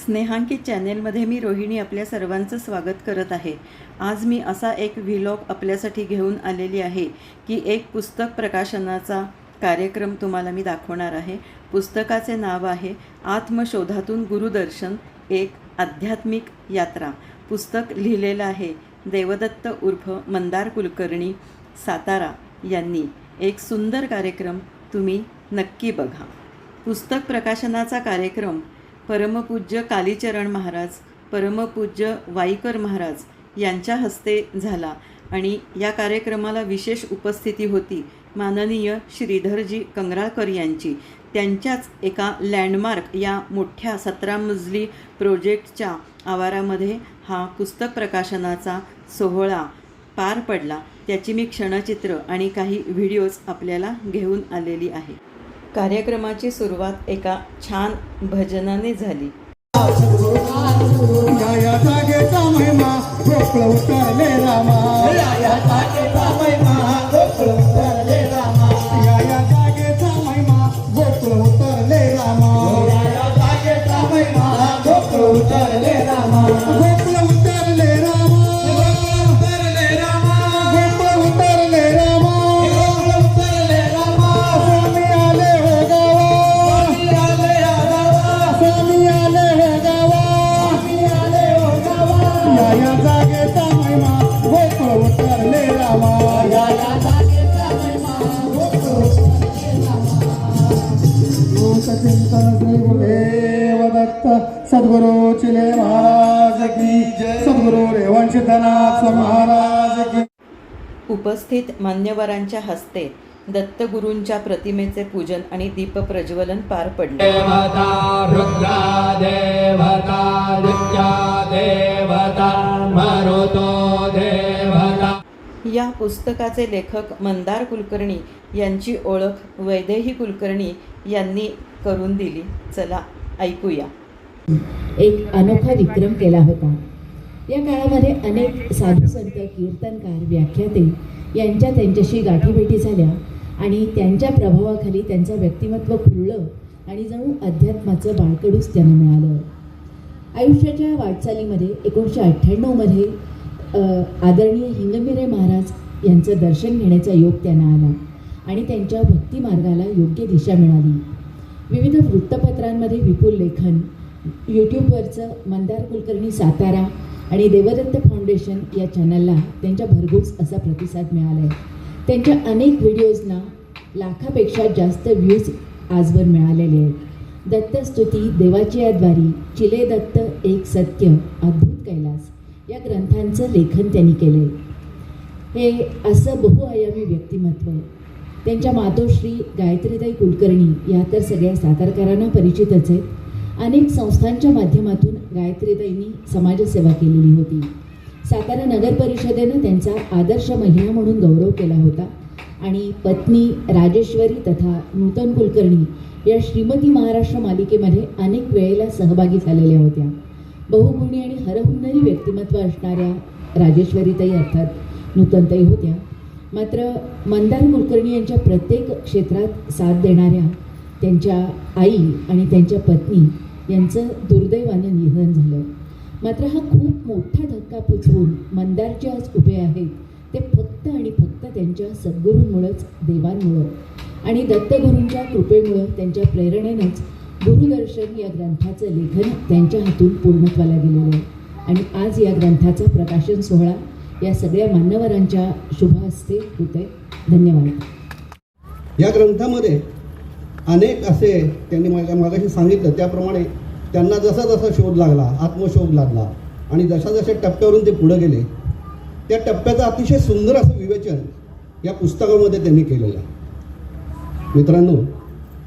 स्नेहांकित चॅनेलमध्ये मी रोहिणी आपल्या सर्वांचं स्वागत करत आहे. आज मी असा एक व्हिलॉग आपल्यासाठी घेऊन आलेली आहे की एक पुस्तक प्रकाशनाचा कार्यक्रम तुम्हाला मी दाखवणार आहे. पुस्तकाचे नाव आहे आत्मशोधातून गुरुदर्शन एक आध्यात्मिक यात्रा. पुस्तक लिहिलेलं आहे देवदत्त उर्फ मंदार कुलकर्णी सातारा यांनी. एक सुंदर कार्यक्रम तुम्ही नक्की बघा. पुस्तक प्रकाशनाचा कार्यक्रम परमपूज्य कालीचरण महाराज परमपूज्य वाईकर महाराज यांच्या हस्ते झाला आणि या कार्यक्रमाला विशेष उपस्थिती होती माननीय श्रीधरजी कंगराळकर यांची. त्यांच्याच एका लँडमार्क या मोठ्या सतरा मजली प्रोजेक्टच्या आवारामध्ये हा पुस्तक प्रकाशनाचा सोहळा पार पडला. त्याची मी क्षणचित्र आणि काही व्हिडिओज आपल्याला घेऊन आलेली आहे. कार्यक्रमाची सुरुवात एका छान भजनाने झाली. या या जागेचा महिमा महाराज उपस्थित मान्यवरांच्या हस्ते दत्तगुरूंच्या प्रतिमेचे पूजन आणि दीपप्रज्वलन पार पडले. देवता रुद्रा देवता नित्या देवता मरुतो देवता. या पुस्तकाचे लेखक मंदार कुलकर्णी यांची ओळख वैदेही कुलकर्णी यांनी करून दिली. चला ऐकूया. एक अनोखा विक्रम केला होता. या काळामध्ये अनेक साधू संत कीर्तनकार व्याख्याते यांच्या त्यांच्याशी गाठीभेटी झाल्या आणि त्यांच्या प्रभावाखाली त्यांचं व्यक्तिमत्व खुललं आणि जणू अध्यात्माचं बाळकडूच त्यांना मिळालं. आयुष्याच्या वाटचालीमध्ये एकोणीसशे अठ्ठ्याण्णवमध्ये आदरणीय हिंगमिरे महाराज यांचं दर्शन घेण्याचा योग त्यांना आला आणि त्यांच्या भक्तिमार्गाला योग्य दिशा मिळाली. विविध वृत्तपत्रांमध्ये विपुल लेखन यूट्यूबवरचं मंदार कुलकर्णी सातारा आणि देवदत्त फाउंडेशन या चॅनलला त्यांच्या भरघोस असा प्रतिसाद मिळाला आहे त्यांच्या अनेक व्हिडिओजना लाखापेक्षा जास्त व्ह्यूज आजवर मिळालेले आहेत. दत्तस्तुती देवाची आद्वारी चिले दत्त एक सत्य अद्भुत कैलास या ग्रंथांचं लेखन त्यांनी केले हे असं बहुआयामी व्यक्तिमत्व त्यांच्या मातोश्री गायत्रीताई कुलकर्णी या तर सगळ्या सातारकरांना परिचितच आहेत. अनेक संस्थांच्या माध्यमातून गायत्रीताईंनी समाजसेवा केलेली होती. सातारा नगर परिषदेनं त्यांचा आदर्श महिला म्हणून गौरव केला होता आणि पत्नी राजेश्वरी तथा नूतन कुलकर्णी या श्रीमती महाराष्ट्र मालिकेमध्ये अनेक वेळेला सहभागी झालेल्या होत्या. बहुगुणी आणि हरहुन्नरी व्यक्तिमत्व असणाऱ्या राजेश्वरीताई अर्थात नूतनताई होत्या. मात्र मंदार कुलकर्णी यांच्या प्रत्येक क्षेत्रात साथ देणाऱ्या त्यांच्या आई आणि त्यांच्या पत्नी यांचं दुर्दैवानं निधन झालं. मात्र हा खूप मोठा धक्का पुचवून मंदार जे आज उभे आहेत ते फक्त आणि फक्त त्यांच्या सद्गुरूंमुळंच देवांमुळं आणि दत्तगुरूंच्या कृपेमुळं त्यांच्या प्रेरणेनंच गुरुदर्शन या ग्रंथाचं लेखन त्यांच्या हातून पूर्णत्वाला गेलेलं आहे. आणि आज या ग्रंथाचा प्रकाशन सोहळा या सगळ्या मान्यवरांच्या शुभ हस्ते होते धन्यवाद. या ग्रंथामध्ये अनेक असे त्यांनी माझ्या मागाशी सांगितलं. त्याप्रमाणे त्यांना जसा जसा शोध लागला आत्मशोध लागला आणि जशा जशा टप्प्यावरून ते पुढे गेले त्या टप्प्याचं अतिशय सुंदर असं विवेचन या पुस्तकामध्ये त्यांनी केलेलं आहे. मित्रांनो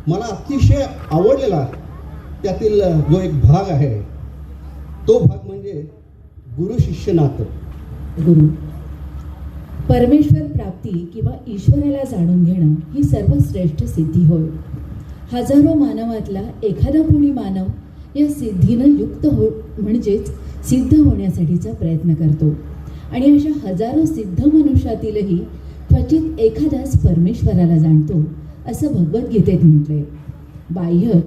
मला अतिशय आवडलेला त्यातील जो एक भाग आहे तो भाग म्हणजे गुरु शिष्य नातं गुरु परमेश्वर प्राप्ती किंवा ईश्वराला जाणून घेणं ही सर्वश्रेष्ठ सिद्धी होय. हजारो मानवातला एखादा कोणी मानव या सिद्धीनं युक्त हो म्हणजेच सिद्ध होण्यासाठीचा प्रयत्न करतो. आणि अशा हजारो सिद्ध मनुष्यातीलही क्वचित एखादाच परमेश्वराला जाणतो असं भगवद्गीतेत म्हटलंय. बाह्य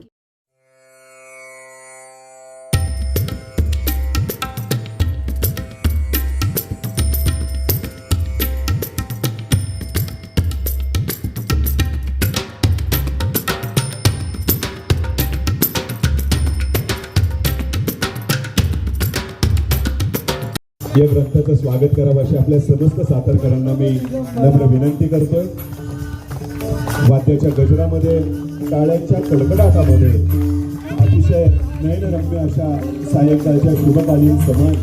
या ग्रंथाचं स्वागत करावं अशी आपल्या समस्त सातारकरांना मी नम्र विनंती करतोय. वाद्याच्या गजरामध्ये टाळ्यांच्या कडकडाटामध्ये अतिशय नयनरम्य अशा सायंकाळच्या शुभकालीन समाज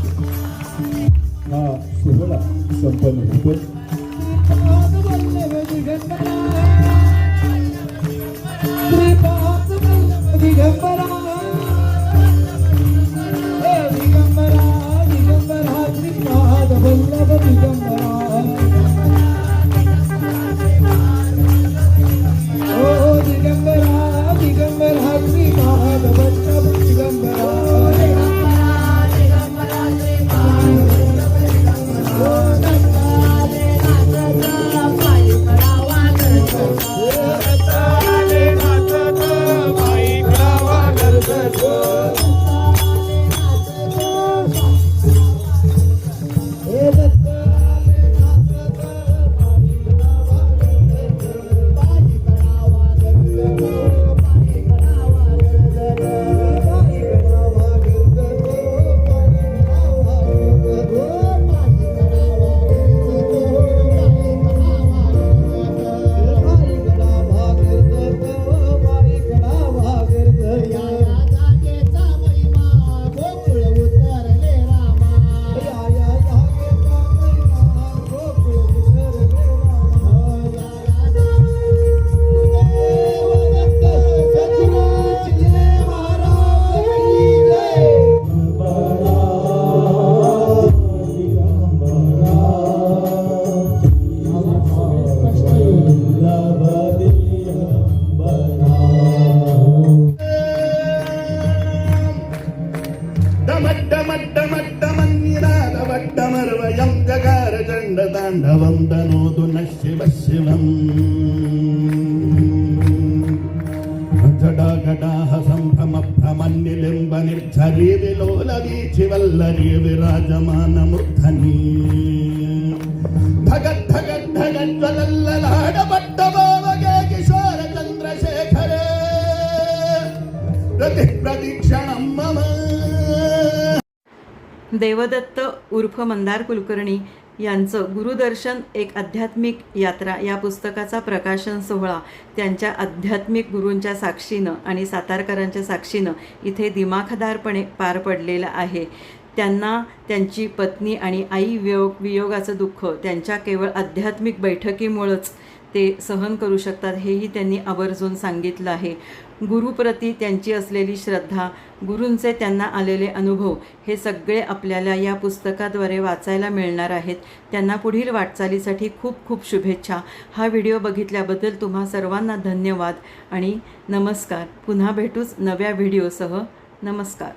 हा सोहळा संपन्न होतो चण्डताण्डवं तनोतु नः शिवः शिवम् जडागडाः सम्भ्रमभ्रमन्निलिम्ब निर्झरी विलोलवीचिवल्लरी विराजमानमूर्धनी धगद् धगद् धगज्ज्वलल्ललाडपट्टभावगे किशोर चन्द्रशेखरे प्रति मम देवदत्त उर्फ मंदार कुलकर्णी यांचं गुरुदर्शन एक आध्यात्मिक यात्रा या पुस्तकाचा प्रकाशन सोहळा त्यांच्या आध्यात्मिक गुरूंच्या साक्षीनं आणि सातारकरांच्या साक्षीनं इथे दिमाखदारपणे पार पडलेला आहे. त्यांना त्यांची पत्नी आणि आई वियोग वियोगाचं दुःख त्यांच्या केवळ आध्यात्मिक बैठकीमुळंच ते सहन करू शकतात हेही त्यांनी आवर्जून सांगितलं आहे. गुरुप्रती त्यांची असलेली श्रद्धा गुरूंचे त्यांना आलेले अनुभव हे सगळे आपल्याला या पुस्तकाद्वारे वाचायला मिळणार आहेत. त्यांना पुढील वाटचालीसाठी खूप खूप शुभेच्छा. हा व्हिडिओ बघितल्याबद्दल तुम्हा सर्वांना धन्यवाद आणि नमस्कार. पुन्हा भेटूच नव्या व्हिडिओसह. नमस्कार.